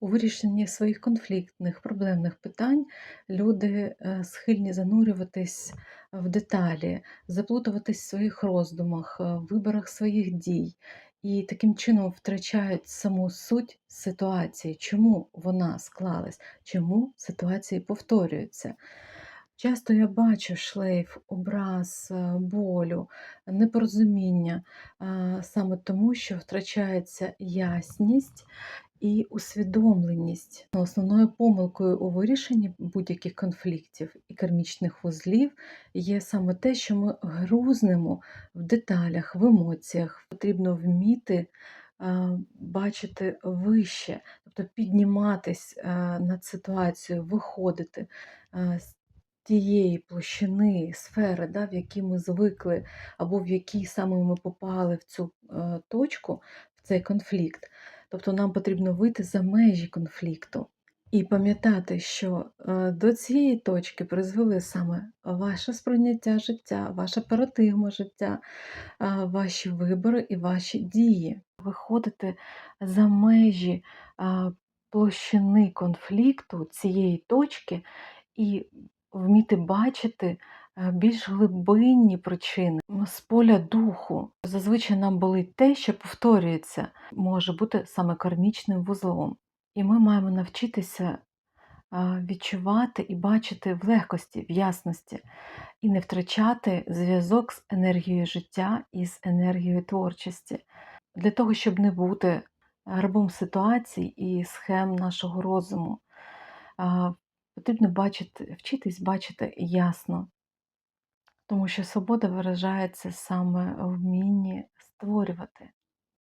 У вирішенні своїх конфліктних, проблемних питань люди е, схильні занурюватись в деталі, заплутуватись в своїх роздумах, е, в виборах своїх дій. І таким чином втрачають саму суть ситуації, чому вона склалась, чому ситуації повторюються. Часто я бачу шлейф, образ, е, болю, непорозуміння саме тому, що втрачається ясність і усвідомленість. Основною помилкою у вирішенні будь-яких конфліктів і кармічних вузлів є саме те, що ми грузнемо в деталях, в емоціях. Потрібно вміти бачити вище, тобто підніматись над ситуацією, виходити з тієї площини, сфери, да, в якій ми звикли, або в якій саме ми попали в цю е, точку, в цей конфлікт. Тобто нам потрібно вийти за межі конфлікту і пам'ятати, що е, до цієї точки призвели саме ваше сприйняття життя, ваша парадигма життя, е, ваші вибори і ваші дії. Виходити за межі площини конфлікту цієї точки і вміти бачити е, більш глибинні причини з поля духу. Зазвичай нам болить те, що повторюється, може бути саме кармічним вузлом. І ми маємо навчитися відчувати і бачити в легкості, в ясності, і не втрачати зв'язок з енергією життя і з енергією творчості. Для того, щоб не бути рабом ситуацій і схем нашого розуму. Потрібно бачити, вчитись бачити ясно, тому що свобода виражається саме в вмінні створювати.